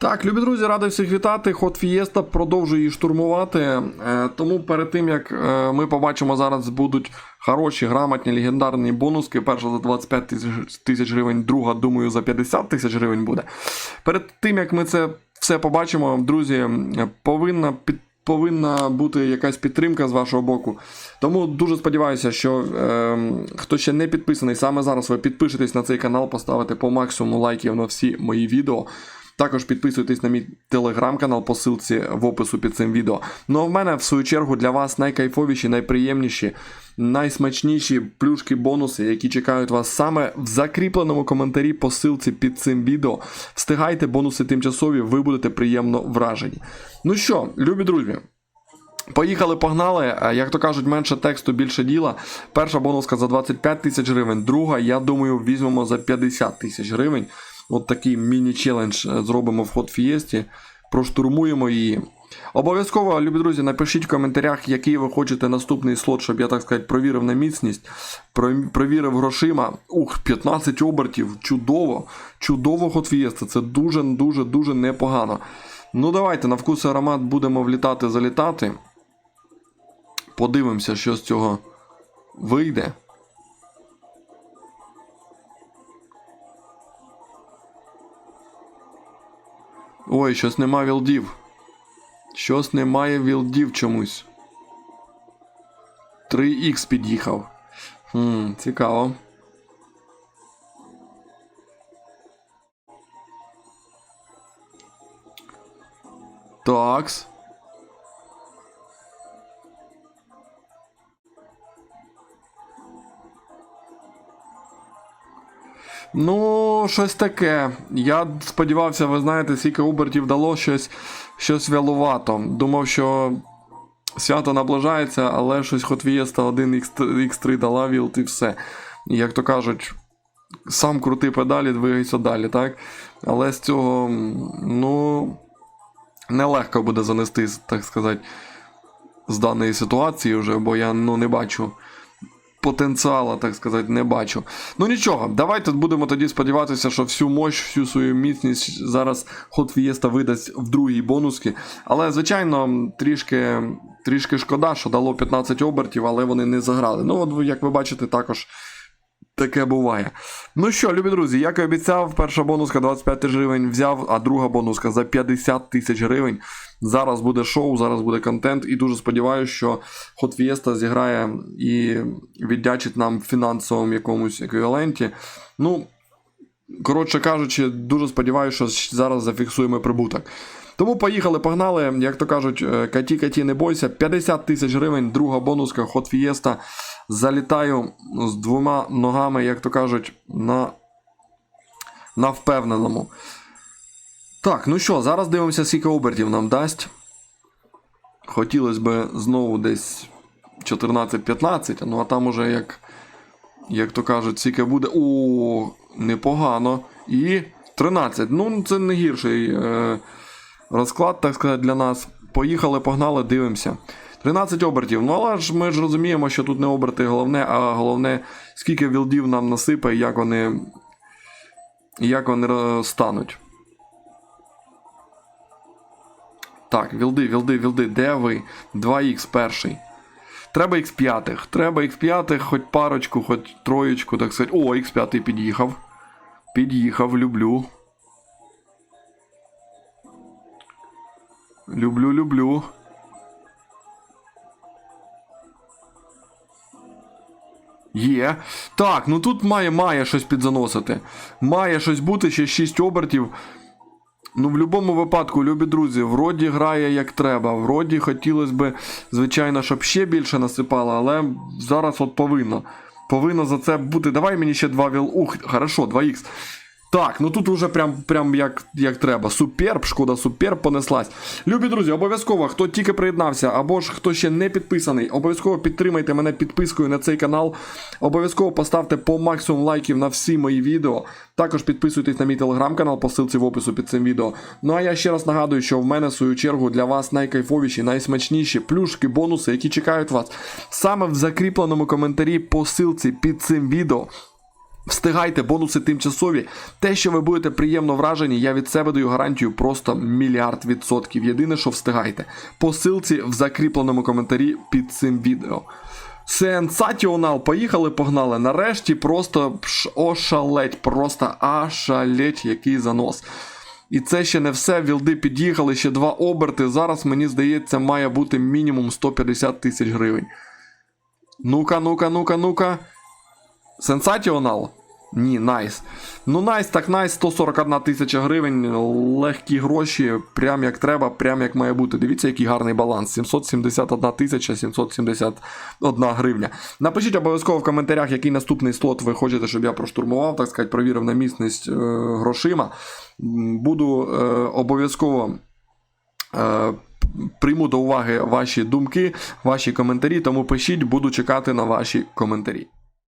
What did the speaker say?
Так, любі друзі, радий всіх вітати. Ход Фієста продовжує її штурмувати. Е, Тому перед тим як е, ми побачимо зараз будуть хороші, грамотні, легендарні бонуски. Перша за 25 тисяч- гривень, друга, думаю, за 50 тисяч гривень буде. Перед тим як ми це все побачимо, друзі, повинна під. Повинна бути якась підтримка з вашого боку. Тому дуже сподіваюся, що е, хто ще не підписаний, саме зараз ви підпишетесь на цей канал, поставите по максимуму лайків на всі мої відео. Також підписуйтесь на мій телеграм-канал по ссылці в опису під цим відео. Ну а в мене, в свою чергу, для вас найкайфовіші, найприємніші, найсмачніші плюшки, бонуси, які чекають вас саме в закріпленому коментарі по ссылці під цим відео. Встигайте, бонуси тимчасові, ви будете приємно вражені. Ну що, любі друзі. Поїхали, погнали. Е, Як то кажуть, менше тексту, більше діла. Перша бонуска за 25 тисяч гривень, друга, я думаю, візьмемо за 50 тисяч гривень. От такий міні-челендж е, зробимо в фієсті. Проштурмуємо її. Обов'язково, любі друзі, напишіть в коментарях, який ви хочете наступний слот, щоб я так сказати провірив на міцність, провірив грошима. Ух, 15 обертів. Чудово! Чудово ход фієста. Це дуже, дуже, дуже непогано. Ну, давайте на вкус аромат будемо влітати, залітати. Подивимося, що з цього вийде. Ой, щось нема вілдів. Щось немає вілдів чомусь. 3х під'їхав. Хм, цікаво. Такс. Ну, щось таке. Я сподівався, ви знаєте, скільки обертів дало щось, щось вялувато. Думав, що свято наближається, але щось Hot Fiesta 1 X3 дала вілт і все. Як то кажуть, сам крути педалі, двигайся далі, так? Але з цього, ну, нелегко буде занести, так сказати, з даної ситуації вже, бо я ну, не бачу потенціала, так сказати, не бачу. Ну нічого, давайте будемо тоді сподіватися, що всю мощь, всю свою міцність зараз Hot Fiesta видасть в другій бонуски. Але, звичайно, трішки, трішки шкода, що дало 15 обертів, але вони не заграли. Ну, от як ви бачите, також. Таке буває. Ну що, любі друзі, як і обіцяв, перша бонуска 25 тисяч гривень взяв, а друга бонуска за 50 тисяч гривень. Зараз буде шоу, зараз буде контент, і дуже сподіваюся, що Hot Fiesta зіграє і віддячить нам фінансовому якомусь еквіваленті. Ну, коротше кажучи, дуже сподіваюся, що зараз зафіксуємо прибуток. Тому поїхали, погнали. Як то кажуть, е, каті каті не бойся. 50 тисяч гривень, друга бонуска, Hot Fiesta. Залітаю з двома ногами, як то кажуть, на, на впевненому. Так, ну що, зараз дивимося, скільки обертів нам дасть. Хотілося б знову десь 14-15, ну а там уже як, як то кажуть, скільки буде. О, непогано. І 13. Ну, це не гірший е, розклад, так сказати, для нас. Поїхали, погнали, дивимося. 13 обертів. Ну, але ж ми ж розуміємо, що тут не оберти головне, а головне, скільки вілдів нам насипає, як вони, як вони стануть. Так, вілди, вілди, вілди, де ви? 2х перший. Треба X5. Треба X5, хоч парочку, хоч троєчку, так сказати. О, X5 під'їхав. Під'їхав, люблю. Люблю, люблю. Є. Так, ну тут має, має щось підзаносити. Має щось бути, ще 6 обертів. Ну, в будь-якому випадку, любі друзі, вроді грає як треба. Вроді хотілося б, звичайно, щоб ще більше насипало, але зараз от повинно. Повинно за це бути. Давай мені ще 2 віл. Ух, хорошо, 2х. Так, ну тут уже прям, прям як, як треба. Суперб, шкода, суперб понеслась. Любі друзі, обов'язково, хто тільки приєднався, або ж хто ще не підписаний, обов'язково підтримайте мене підпискою на цей канал. Обов'язково поставте по максимум лайків на всі мої відео. Також підписуйтесь на мій телеграм-канал по ссылці в опису під цим відео. Ну а я ще раз нагадую, що в мене в свою чергу для вас найкайфовіші, найсмачніші плюшки, бонуси, які чекають вас саме в закріпленому коментарі по ссылці під цим відео. Встигайте, бонуси тимчасові. Те, що ви будете приємно вражені, я від себе даю гарантію просто мільярд відсотків. Єдине, що встигайте. По ссылці в закріпленому коментарі під цим відео. Сенсаціонал, поїхали, погнали. Нарешті просто ошалеть, просто ошалеть, який занос. І це ще не все. Вілди під'їхали, ще два оберти. Зараз, мені здається, має бути мінімум 150 тисяч гривень. Ну-ка, ну-ка, ну-ка, ну-ка. Сенсаціонал? Ні, найс. Ну, найс, так найс, 141 тисяча гривень, легкі гроші, прям як треба, прям як має бути. Дивіться, який гарний баланс. 771 тисяча 771 гривня. Напишіть обов'язково в коментарях, який наступний слот ви хочете, щоб я проштурмував, так сказати, провірив на міцність е, грошима. Буду е, обов'язково. Е, Прийму до уваги ваші думки, ваші коментарі, тому пишіть, буду чекати на ваші коментарі.